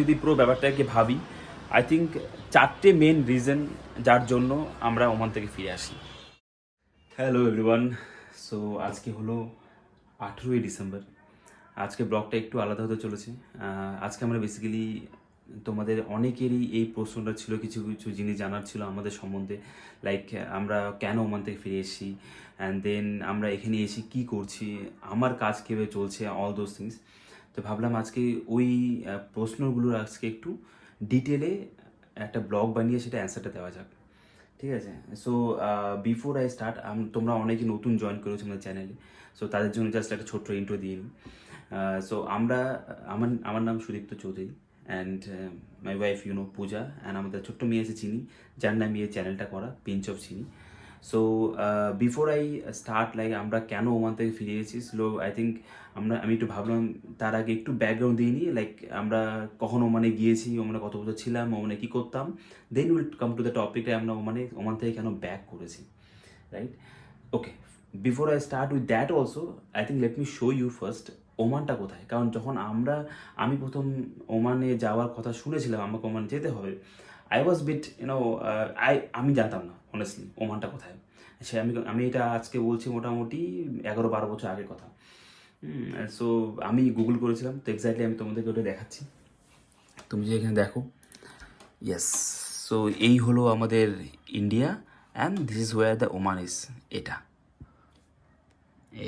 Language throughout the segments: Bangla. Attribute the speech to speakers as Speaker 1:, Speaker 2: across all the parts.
Speaker 1: যদি পুরো ব্যাপারটাকে ভাবি আই থিঙ্ক চারটে মেন রিজন যার জন্য আমরা ওমান থেকে ফিরে আসি। হ্যালো এভরিওয়ান সো আজকে হলো আঠেরোই ডিসেম্বর। আজকে ব্লগটা একটু আলাদা হতে চলেছে। আজকে আমরা বেসিক্যালি তোমাদের অনেকেরই এই প্রশ্নটা ছিল, কিছু কিছু জিনিস জানার ছিল আমাদের সম্বন্ধে। লাইক আমরা কেন ওমান থেকে ফিরে এসেছি? অ্যান্ড দেন আমরা এখানে এসে কি করছি? আমার কাজ কীভাবে চলছে? অল দোজ থিংস তো ভাবলাম আজকে ওই প্রশ্নগুলোর আজকে একটু ডিটেলে একটা ব্লগ বানিয়ে সেটা অ্যান্সারটা দেওয়া যাক। ঠিক আছে? সো বিফোর আই স্টার্ট তোমরা অনেকে নতুন জয়েন করেছ আমাদের চ্যানেলে সো তাদের জন্য জাস্ট একটা ছোট্ট ইন্ট্রো দিয়ে সো আমরা, আমার আমার নাম Sudipta Chowdhury and my wife you know Puja and আমাদের ছোট্ট মেয়ে আছে চিনি, যার নাম এই চ্যানেলটা করা pinch of Chini so before I start like আমরা কেন ওমান থেকে ফিরে এসেছি? স্লো আই থিঙ্ক আমরা, আমি একটু ভাবলাম, তার আগে একটু ব্যাকগ্রাউন্ড দিয়ে নিই লাইক আমরা কখন ওমানে গিয়েছি, ওমানে কত বছর ছিলাম, ওমানে কী করতাম? Then will come to the টপিকটা আমরা ওমানে, ওমান থেকে কেন ব্যাক করেছি right okay before I start with that also I think let me show you first ওমানটা কোথায়। কারণ যখন আমরা, আমি প্রথম ওমানে যাওয়ার কথা শুনেছিলাম, আমাকে ওমান যেতে হবে I was bit you know I আমি জানতাম না অনেস্টলি ওমানটা কোথায়। সে আমি আমি এটা আজকে বলছি মোটামুটি এগারো বারো বছর আগের কথা। সো আমি গুগল করেছিলাম, তো এক্স্যাক্টলি আমি তোমাদেরকে ওটা দেখাচ্ছি। তুমি যে এখানে দেখো ইয়েস সো এই হলো আমাদের India and this is where the Oman is এটা।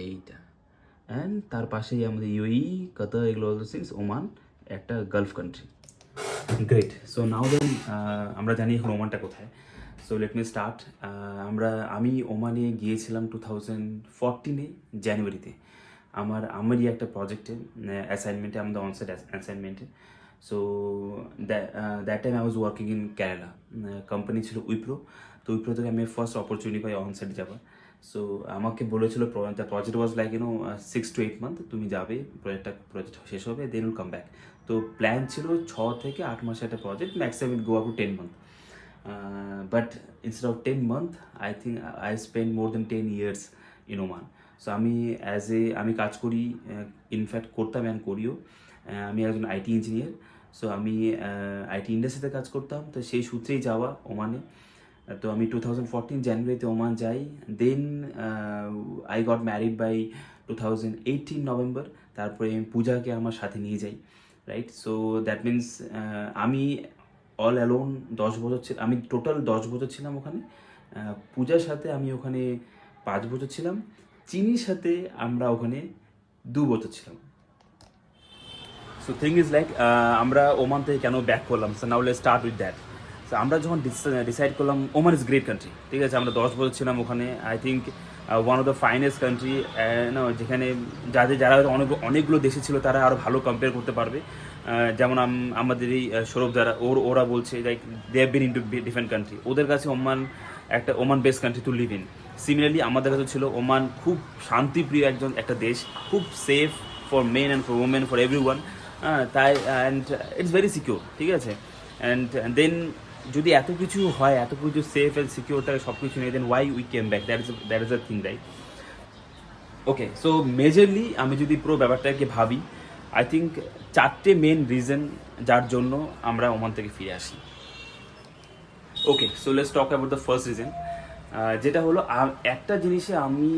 Speaker 1: এইটা। অ্যান্ড তার পাশেই আমাদের ইউই কাতার এগুলো সিন্স ওমান একটা gulf country great so now then আমরা জানি এখন ওমানটা কোথায়। সো লেট মি স্টার্ট আমরা, আমি ওমানে গিয়েছিলাম টু থাউজেন্ড ফোরটিনে জানুয়ারিতে আমার, আমারই একটা প্রজেক্টে অ্যাসাইনমেন্টে আমাদের onsite অ্যাসাইনমেন্টে so that time I was working in Kerala company ছিল উইপ্রো তো উইপ্রো থেকে আমি ফার্স্ট অপরচুনিটি পাই অনসাইড যাবার। সো আমাকে বলেছিল project was like you know six to eight month তুমি যাবে প্রজেক্টটা প্রজেক্ট শেষ হবে দেন উইল কাম ব্যাক তো প্ল্যান ছিল ছ থেকে আট মাসের একটা project maximum go up to ten month but instead of ten month I think I spend more than ten years in Oman so আমি অ্যাজ এ আমি কাজ করি ইনফ্যাক্ট করতাম অ্যান্ড করিও। আহ, আমি একজন আইটি ইঞ্জিনিয়ার সো আমি আইটি ইন্ডাস্ট্রিতে কাজ করতাম। তো সেই সূত্রেই যাওয়া ওমানে তো আমি টু থাউজেন্ড ফোরটিন জানুয়ারিতে ওমান যাই। Then I got married by two thousand eighteen November তারপরে আমি পূজাকে আমার সাথে নিয়ে যাই রাইট সো দ্যাট মিন্স আমি অল অ্যালোন দশ বছর ছিল, আমি টোটাল দশ বছর ছিলাম ওখানে। পূজার সাথে আমি ওখানে পাঁচ বছর ছিলাম, চিনির সাথে আমরা ওখানে দু বছর ছিলাম। সো থিং ইজ লাইক আমরা ওমান থেকে কেন ব্যাক করলাম? So now let start with that আমরা যখন ডিসাইড করলাম ওমান ইজ গ্রেট কান্ট্রি ঠিক আছে? আমরা দশ বছর ছিলাম ওখানে। I think one of the finest country যেখানে যাদের, যারা অনেক, অনেকগুলো দেশে ছিল, তারা আরও ভালো কম্পেয়ার করতে পারবে। যেমন আমাদের এই সৌরভ দ্বারা, ওর, ওরা বলছে like they have been in two different country ওদের কাছে ওমান একটা Oman best country to live in similarly আমাদের কাছে ছিল ওমান খুব শান্তিপ্রিয় একজন, একটা দেশ, খুব safe for men and for women for everyone তাই অ্যান্ড ইটস ভেরি সিকিউর ঠিক আছে? অ্যান্ড দেন যদি এত কিছু হয়, এত কিছু সেফ অ্যান্ড সিকিউর থাকে সব কিছু নেই then why we came back that is that is a thing right okay so majorly আমি যদি পুরো ব্যাপারটাকে ভাবি আই থিঙ্ক চারটে মেন রিজন যার জন্য আমরা ওমান থেকে ফিরে আসি। Okay so let's talk about the first reason যেটা হলো একটা জিনিসে আমি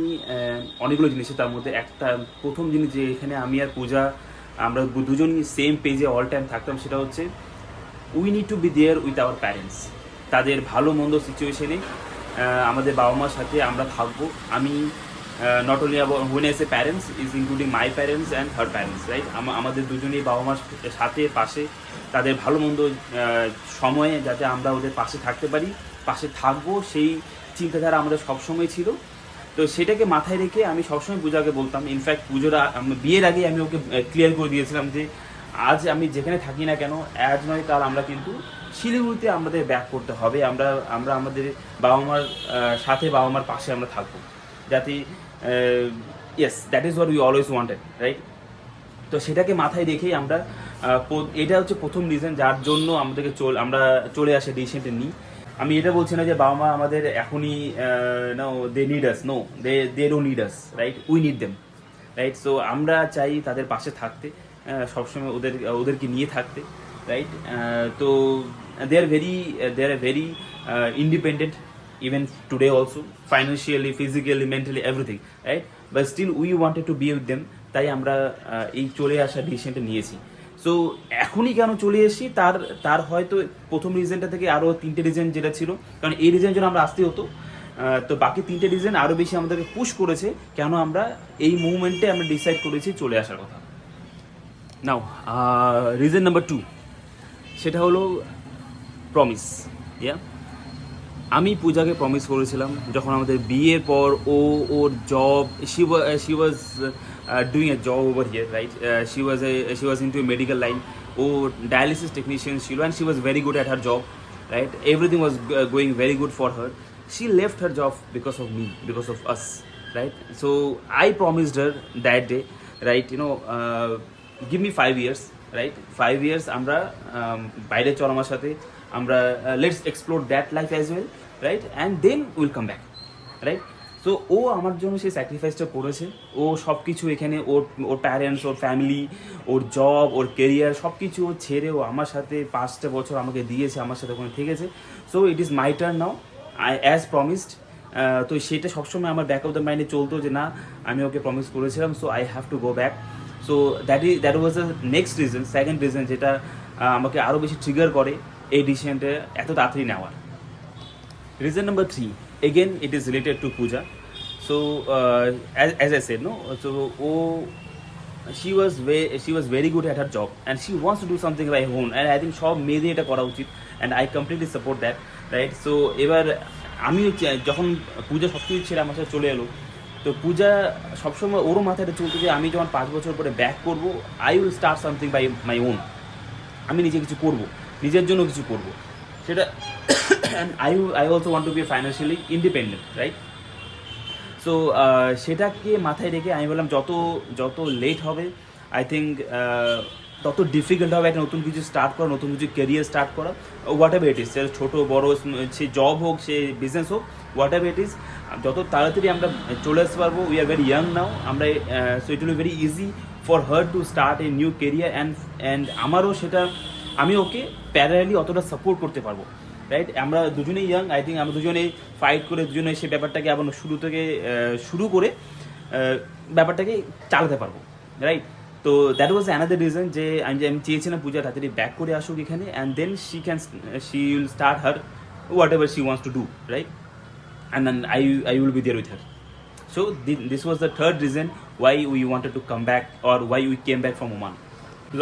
Speaker 1: অনেকগুলো জিনিসে তার মধ্যে একটা, প্রথম জিনিস যে এখানে আমি আর পূজা, আমরা দুজনই সেম পেজে অল টাইম থাকতাম, সেটা হচ্ছে we need to be there with our parents তাদের ভালো মন্দ সিচুয়েশনে আমাদের বাবা মার সাথে আমরা থাকব। আমি not only when as a parents is including my parents and her parents right আমাদের দুজনেই বাবা মার সাথে, পাশে, তাদের ভালো মন্দ সময়ে যাতে আমরা ওদের পাশে থাকতে পারি, পাশে থাকব, সেই চিন্তাধারা আমাদের সবসময় ছিল। তো সেটাকে মাথায় রেখে আমি সবসময় পূজাকে বলতাম। ইনফ্যাক্ট পুজোর বিয়ের আগে আমি ওকে ক্লিয়ার করে দিয়েছিলাম যে আজ আমি যেখানে থাকি না কেন, আজ নয়, কাল আমরা কিন্তু শিলিগুড়িতে আমাদের ব্যাক করতে হবে। আমরা আমরা আমাদের বাবা মার সাথে বাবা মার পাশে আমরা থাকব। যাতে yes that is what we always wanted right তো সেটাকে মাথায় রেখেই আমরা এটা হচ্ছে প্রথম রিজন যার জন্য আমাদেরকে চল, আমরা চলে আসে ডিসিশনটা নিই। আমি এটা বলছি না যে বাবা মা আমাদের এখনই no they need us no they they do need us right we need them right so আমরা চাই তাদের পাশে থাকতে। সবসময় ওদের ওদেরকে নিয়ে থাকতে রাইট তো they are very they are very independent even today also financially physically mentally everything right but still we wanted to be with them তাই আমরা এই চলে আসার ডিসিশনটা নিয়েছি। সো এখনই কেন চলে এসেছি? তার তার হয়তো প্রথম রিজনটা থেকে আরও তিনটে রিজন যেটা ছিল, কারণ এই রিজনের জন্য আমরা আসতে হতো। তো বাকি তিনটে রিজন আরও বেশি আমাদেরকে পুশ করেছে, কেন আমরা এই মুভমেন্টে আমরা ডিসাইড করেছি চলে আসার কথা। নাও রিজন নাম্বার টু সেটা হলো প্রমিস ইয়া আমি পূজাকে প্রমিস করেছিলাম যখন আমাদের বিয়ের পর ও ওর job she she was doing a job over here right she was a she was into medical line O dialysis technician ছিল and she was very good at her job right everything was uh, going very good for her. She left her job because of me because of us right? So i promised her that right right? You give me five years right? Five years আমরা um, বাইরে চল আমার সাথে আমরা let's explore that life as well right and then will come back right so ও আমার জন্য সেই স্যাক্রিফাইসটা করেছে। ও সব কিছু এখানে ওর ওর প্যারেন্টস ওর ফ্যামিলি ওর জব ওর কেরিয়ার সব কিছু ও ছেড়ে ও আমার সাথে পাঁচটা বছর আমাকে দিয়েছে আমার সাথে ওখানে থেকেছে। So it is my turn now I as promised তো সেটা সবসময় আমার ব্যাক অফ দ্য মাইন্ডে চলতো যে না আমি ওকে প্রমিস করেছিলাম so I have to go back so that is that was the next reason second reason যেটা আমাকে আরও বেশি ট্রিগার করে এই ডিসিশনটা এত তাড়াতাড়ি নেওয়ার। Reason number three again it is related to Puja. So as as a said no so O she was way she was very good at her job and she wants to do something রাই হোন অ্যান্ড আই থিঙ্ক সব মেয়েদের এটা করা উচিত and I completely support that right so এবার আমিও যখন পূজা সব কিছু ছেড়ে আমার সাথে চলে এলো তো পূজা সবসময় ওরও মাথায় এটা চলতো যে আমি যখন পাঁচ বছর পরে ব্যাক করব I will start something by my own আমি নিজে কিছু করব, নিজের জন্য কিছু করব। সেটা I I also want to be financially independent right so সেটাকে মাথায় রেখে আমি বললাম, যত যত লেট হবে আই থিঙ্ক তত ডিফিকাল্ট হবে একটা নতুন কিছু স্টার্ট করা, নতুন কিছু কেরিয়ার স্টার্ট করা। হোয়াট এভার ইট ইস সে ছোটো, বড়ো, সে জব হোক, সে বিজনেস হোক হোয়াট এভার ইট ইস যত তাড়াতাড়ি আমরা চলে আসতে পারব we are very young now আমরা so it will very easy for her to start a new career and and আমারও সেটা, আমি ওকে প্যারালি অতটা সাপোর্ট করতে পারব রাইট আমরা দুজনেই ইয়াং আই থিঙ্ক আমরা দুজনে ফাইট করে দুজনে সে ব্যাপারটাকে আবার শুরু থেকে শুরু করে ব্যাপারটাকে চালাতে পারব রাইট তো দ্যাট ওয়াজ অ্যানাদার রিজন যে আমি আমি চেয়েছিলাম পূজা তাড়াতাড়ি ব্যাক করে আসুক এখানে and then she can she will start her whatever she wants to do right and then I, I will be there with her. So thi- this was the third reason why we wanted to come back or why we came back from Oman.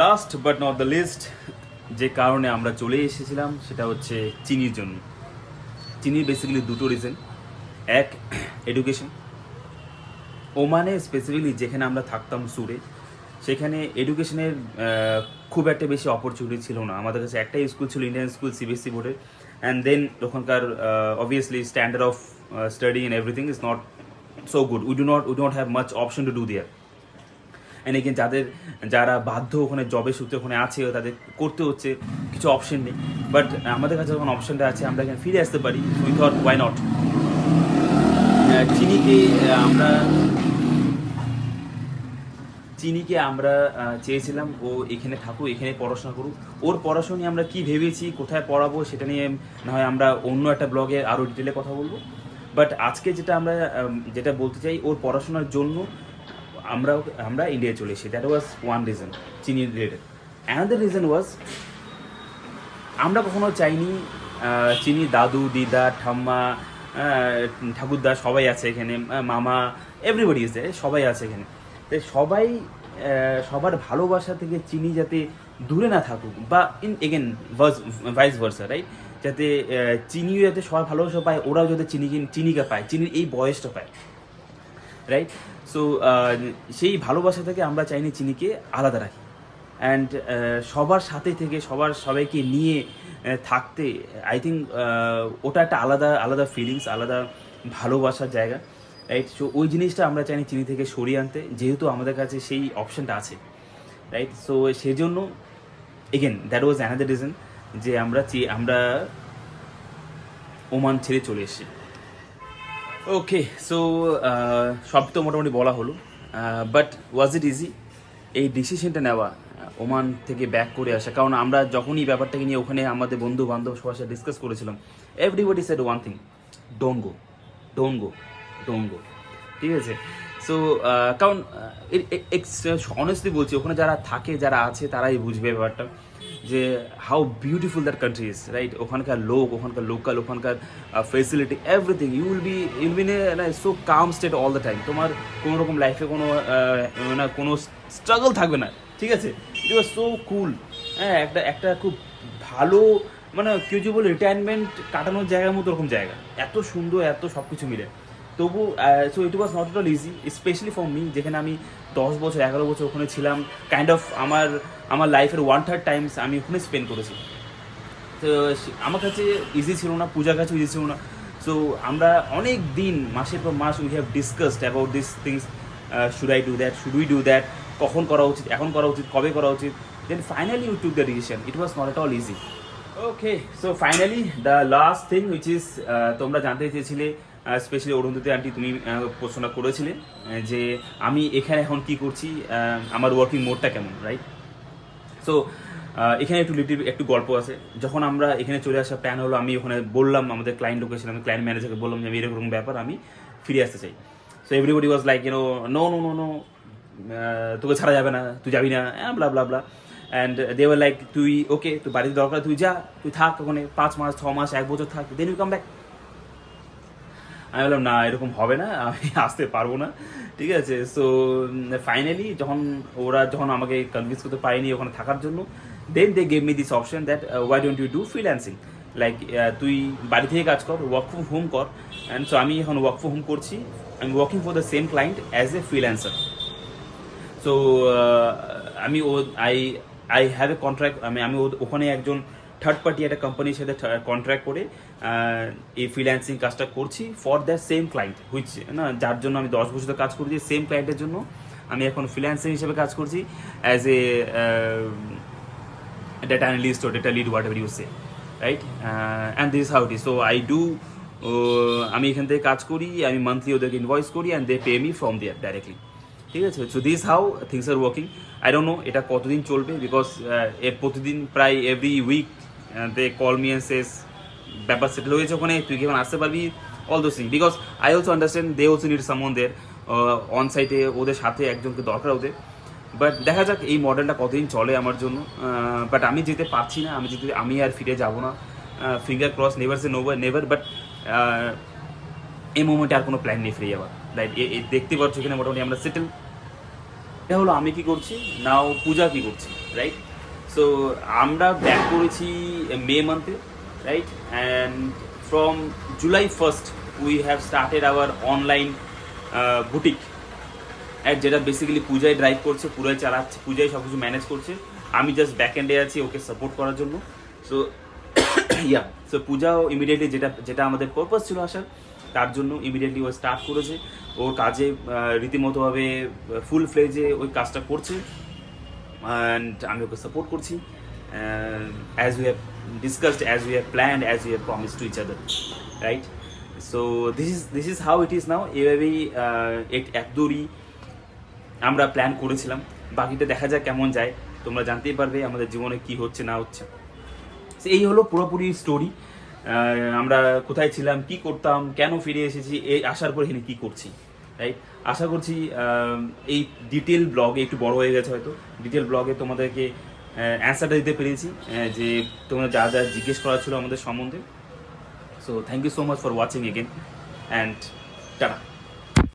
Speaker 1: Last but not the least যে কারণে আমরা চলে এসেছিলাম সেটা হচ্ছে চিনির জন্য। চিনির বেসিক্যালি দুটো রিজন এক এডুকেশন ওমানে স্পেসিফিকলি যেখানে আমরা থাকতাম সুরে সেখানে এডুকেশনের খুব একটা বেশি অপরচুনিটি ছিল না। আমাদের কাছে একটাই স্কুল ছিল ইন্ডিয়ান স্কুল সিবিএসসি বোর্ডের অ্যান্ড দেন ওখানকার obviously standard of study and everything is not so good we do not we don't have much option to do there and again যাদের, যারা বাধ্য ওখানে জবের সূত্রে ওখানে আছে তাদের করতে হচ্ছে, কিছু অপশন নেই। বাট আমাদের কাছে যখন অপশনটা আছে, আমরা এখানে ফিরে আসতে পারি। উই থট ওয়াই নট চিনিকে আমরা চিনিকে আমরা চেয়েছিলাম, ও এখানে থাকুক, এখানে পড়াশোনা করুক। ওর পড়াশোনা আমরা কি ভেবেছি, কোথায় পড়াবো, সেটা নিয়ে না হয় আমরা অন্য একটা ব্লগে আরও ডিটেলে কথা বলব। বাট আজকে যেটা আমরা যেটা বলতে চাই, ওর পড়াশোনার জন্য আমরা আমরা ইন্ডিয়ায় চলে এসেছি। That was one reason Chini related another reason was আমরা কখনো চাইনি চিনি দাদু, দিদা, ঠাম্মা ঠাকুরদা সবাই আছে এখানে মামা এভরিবডি ইজ সবাই আছে এখানে। তো সবাই সবার ভালোবাসা থেকে চিনি যাতে দূরে না থাকুক বা in again vice versa right যাতে চিনিও যাতে সবাই ভালোবাসা পায়, ওরাও যাতে চিনি চিনিকে পায়, চিনির এই বয়সটা পায় রাইট সো সেই ভালোবাসা থেকে আমরা চাইনি চিনিকে আলাদা রাখি। অ্যান্ড সবার সাথে থেকে, সবার সবাইকে নিয়ে থাকতে আই থিঙ্ক ওটা একটা আলাদা আলাদা ফিলিংস আলাদা ভালোবাসার জায়গা রাইট সো ওই জিনিসটা আমরা চাইনি চিনি থেকে সরিয়ে আনতে, যেহেতু আমাদের কাছে সেই অপশনটা আছে রাইট সো সেজন্য again that was another reason যে আমরা আমরা ওমান ছেড়ে চলে এসেছি। ওকে সো সব তো মোটামুটি বলা হলো। বাট ওয়াজ ইট ইজি এই ডিসিশনটা নেওয়া ওমান থেকে ব্যাক করে আসা। কারণ আমরা যখনই ব্যাপারটাকে নিয়ে ওখানে আমাদের বন্ধু বান্ধব সবার সাথে ডিসকাস করেছিলাম everybody said one thing don't go don't go don't go ঠিক আছে? সো কারণ অনেস্টলি বলছি ওখানে যারা থাকে যারা আছে তারাই বুঝবে ব্যাপারটা যে how beautiful that country is right ওখানকার লোক ওখানকার লোকাল ওখানকার facility everything you will be you'll be so calm state all the time তোমার কোনো রকম লাইফে কোনো আহ, মানে কোনো স্ট্রাগল থাকবে না ঠিক আছে? ইট ওয়াজ সো কুল হ্যাঁ একটা একটা খুব ভালো মানে কেউ যে বলে রিটায়ারমেন্ট কাটানোর জায়গার মতো ওরকম জায়গা এত সুন্দর এত সব কিছু মিলে। তবু so it was not all easy specially for me যেখানে আমি দশ বছর, এগারো বছর ওখানে ছিলাম কাইন্ড অফ আমার আমার লাইফের ওয়ান থার্ড টাইমস আমি ওখানে স্পেন্ড করেছি। তো আমার কাছে ইজি ছিল না, পূজার কাছে ইজি ছিল না। সো আমরা অনেক দিন, মাসের পর মাস we have discussed about this things should I do that should we do that কখন করা উচিত, এখন করা উচিত, কবে করা উচিত। Then finally you took the decision it was not at all easy okay so finally the last thing which is তোমরা জানতে চেয়েছিলে স্পেশালি অরুন্ধতী আন্টি তুমি প্রশ্নটা করেছিলে যে আমি এখানে এখন কি করছি আমার ওয়ার্কিং মোডটা কেমন রাইট সো এখানে একটু লিটিল একটু গল্প আছে। যখন আমরা এখানে চলে আসার প্ল্যান হলো, আমি ওখানে বললাম আমাদের ক্লায়েন্ট লোকেশন আমি ক্লায়েন্ট ম্যানেজারকে বললাম যে আমি এরকম ব্যাপার, আমি ফিরে আসতে চাই। So everybody was like you know no no no no তোকে ছাড়া যাবে না, তুই যাবি না blah blah blah and they were like তুই ওকে তুই বাড়িতে দরকার, তুই যা, তুই থাক ওখানে, পাঁচ মাস, ছ মাস, এক বছর থাক দেন ইউ কাম ব্যাক আমি বললাম, না, এরকম হবে না, আমি আসতে পারব না। ঠিক আছে সো ফাইনালি যখন ওরা যখন আমাকে কনভিন্স করতে পারেনি ওখানে থাকার জন্য then they gave me this option that why don't you do freelancing like তুই বাড়ি থেকে কাজ কর ওয়ার্ক ফ্রম হোম কর। অ্যান্ড সো আমি এখন ওয়ার্ক ফ্রম হোম করছি। I am working for the same client as a freelancer so আমি ও I I have a contract আমি আমি ওখানে একজন থার্ড পার্টি একটা কোম্পানির সাথে কন্ট্রাক্ট করে এই ফ্রিল্যান্সিং কাজটা করছি for the same client which না যার জন্য আমি দশ বছর কাজ করছি সেম ক্লায়েন্টের জন্য আমি এখন ফ্রিল্যান্সিং হিসেবে কাজ করছি as a data lead whatever you say right? uh, and this is how it is. So i do uh, আমি এখান থেকে কাজ করি আমি মান্থলি ওদেরকে ইনভয়েস করি and they pay me from their directly ঠিক আছে? So this how things are working I don't know এটা কতদিন চলবে বিকজ এর প্রতিদিন প্রায় every week they call me and says ব্যাপার সেটেল হয়েছে ওখানে, তুই কি এখন আসতে পারবি? All those thing because I also understand they also need someone there on সাইটে ওদের সাথে একজনকে দরকার ওদের। বাট দেখা যাক এই মডেলটা কতদিন চলে আমার জন্য। বাট আমি যেতে পারছি না, আমি যেতে, আমি আর ফিরে যাব না। Finger cross never say never never but এই মোমেন্টে আর কোনো প্ল্যান নেই ফিরে যাওয়ার। লাইক দেখতে পাচ্ছ এখানে মোটামুটি আমরা সেটেল এটা হলো আমি কি করছি নাও পূজা কি করছি রাইট সো আমরা ব্যাক করেছি মে মান্থে right and from July first we have started our online boutique and যেটা বেসিক্যালি পূজায় ড্রাইভ করছে পূজায় চালাচ্ছে, পূজায় সব কিছু ম্যানেজ করছে। আমি জাস্ট ব্যাক এন্ডে আছি, ওকে সাপোর্ট করার জন্য। সো ইয়া সো পূজাও ইমিডিয়েটলি যেটা যেটা আমাদের পারপাস ছিল আসার, তার জন্য ইমিডিয়েটলি ও স্টার্ট করেছে। ওর কাজে রীতিমতোভাবে ফুল ফ্লেজে ওই কাজটা করছে। অ্যান্ড আমি ওকে সাপোর্ট করছি। As we have discussed as we have planned as we have promise to each other right so this is this is how it is now এভাবেই এক- দূরই আমরা প্ল্যান করেছিলাম। বাকিটা দেখা যাক কেমন যায়। তোমরা জানতেই পারবে আমাদের জীবনে কি হচ্ছে না হচ্ছে। So, এই হলো পুরোপুরি স্টোরি আমরা কোথায় ছিলাম কি করতাম কেন ফিরে এসেছি এই আসার পর এখানে কি করছি রাইট আশা করছি এই ডিটেল ব্লগে একটু বড় হয়ে গেছে হয়তো। ডিটেল ব্লগে তোমাদেরকে অ্যান্সারটা দিতে পেরেছি যে তোমরা যা যা জিজ্ঞেস করা ছিল আমাদের সম্বন্ধে। So thank you so much for watching again and tata.